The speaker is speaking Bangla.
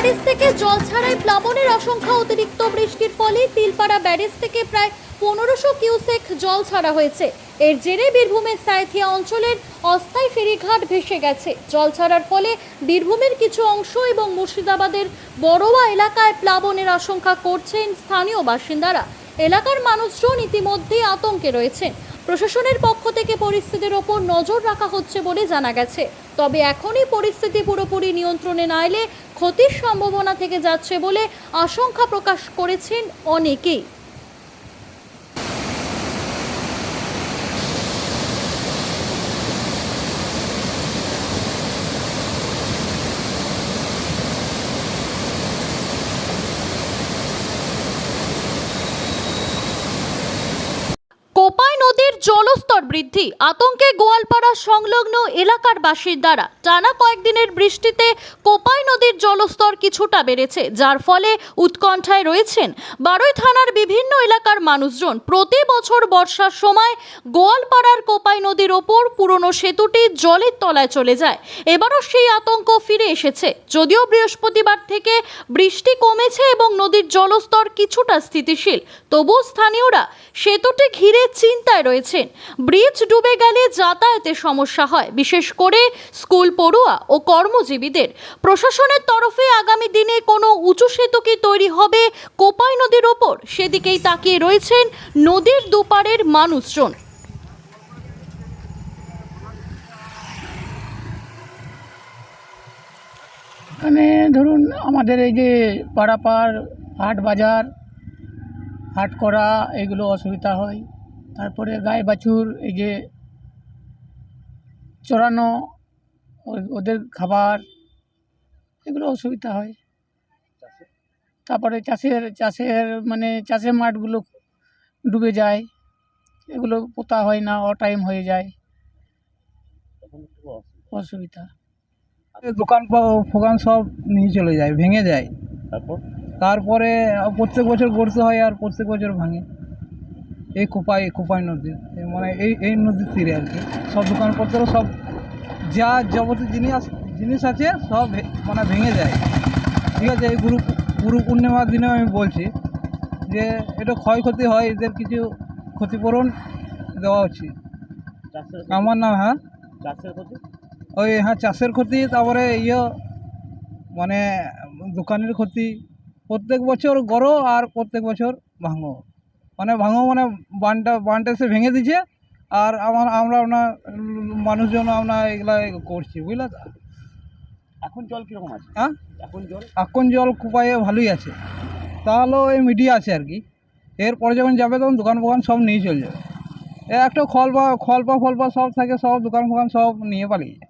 ব্যারেজ থেকে জল ছাড়াই প্লাবনের আশঙ্কা অতিরিক্ত বৃষ্টির ফলে তিলপাড়া ব্যারেজ থেকে প্রায় পনেরোশো কিউসেক জল ছাড়া হয়েছে। এর জেরে বীরভূমের সাঁথিয়া অঞ্চলের অস্থায়ী ফেরিঘাট ভেসে গেছে। জল ছাড়ার ফলে বীরভূমের কিছু অংশ এবং মুর্শিদাবাদের বড়োয়া এলাকায় প্লাবনের আশঙ্কা করছেন স্থানীয় বাসিন্দারা। এলাকার মানুষজন ইতিমধ্যেই আতঙ্কে রয়েছেন। প্রশাসনের পক্ষ থেকে পরিস্থিতির ওপর নজর রাখা হচ্ছে বলে জানা গেছে। তবে এখনই পরিস্থিতি পুরোপুরি নিয়ন্ত্রণে না এলে ক্ষতির সম্ভাবনা থেকে যাচ্ছে বলে আশঙ্কা প্রকাশ করেছেন অনেকেই কোপাই নদীর জলস্তর বৃদ্ধি। আতঙ্কে গোয়ালপাড়া সংলগ্ন এলাকার বাসিন্দারা টানা কয়েকদিনের বৃষ্টিতে কোপাই নদীর জলস্তর কিছুটা বেড়েছে, যার ফলে উৎকণ্ঠায় রয়েছেন বারোই থানার বিভিন্ন এলাকার মানুষজন। প্রতি বছর বর্ষার সময় গোয়ালপাড়ার কোপাই নদীর ওপর পুরনো সেতুটি জলের তলায় চলে যায়। এবারও সেই আতঙ্ক ফিরে এসেছে। যদিও বৃহস্পতিবার থেকে বৃষ্টি কমেছে এবং নদীর জলস্তর কিছুটা স্থিতিশীল, তবুও স্থানীয়রা সেতুটি ঘিরে চিন্তায় রয়েছেন ব্রিজ ডুবে গেলে যাতায়াতের সমস্যা হয়। বিশেষ করে স্কুল পড়ুয়া ও কর্মজীবীদের। প্রশাসনের তরফে আগামী দিনে কোনো উঁচু সেতু কি তৈরি হবে? কোপাই নদীর ওপর সেদিকেই তাকিয়ে রয়েছেন নদীর দুপারের মানুষজন। এখানে ধরুন, আমাদের এই যে পাড়াপাড়, হাট বাজার, হাট করা, এগুলো অসুবিধা হয়। তারপরে গায়ে বাছুর এই যে চড়ানো ও- ওদের খাবার এগুলো অসুবিধা হয়। তারপরে চাষের চাষের মানে চাষের মাঠগুলো ডুবে যায়। এগুলো পোতা হয় না অটাইম হয়ে যায়। অসুবিধা। দোকান ফোকান সব নিয়ে চলে যায় ভেঙে যায়। তারপর? তারপরে প্রত্যেক বছর গড়তে হয় আর প্রত্যেক বছর ভাঙে। এই কোপাই কোপাই নদী। মানে এই এই নদীর তীরে আর কি। সব দোকানপত্র সব যা যাবতীয় জিনিস জিনিস আছে সব মানে ভেঙে যায়। ঠিক আছে এই গুরু গুরু পূর্ণিমার দিনে আমি বলছি যে এটা ক্ষয়ক্ষতি হয় এদের কিছু ক্ষতিপূরণ দেওয়া উচিত আমার নাম হ্যাঁ? চাষের ক্ষতি? ওই হ্যাঁ চাষের ক্ষতি তারপরে ইয়ে মানে দোকানের ক্ষতি। প্রত্যেক বছর গড়ো আর প্রত্যেক বছর ভাঙো। মানে ভাঙো মানে বানটা বানটা এসে ভেঙে দিছে আর আমার আমরা আপনার মানুষজন আমরা এগুলা করছি বুঝলে তো? এখন জল কীরকম আছে? হ্যাঁ? এখন জল? এখন জল কুপায়ে ভালোই আছে। তাহলেও এই মিডিয়া আছে আর কি। এরপরে যখন যাবে তখন দোকান ফোকান সব নিয়ে চলে যাবে। এ একটা খল বা খল পা ফল পা সব থাকে সব দোকান ফোকান সব নিয়ে পালিয়ে যায়।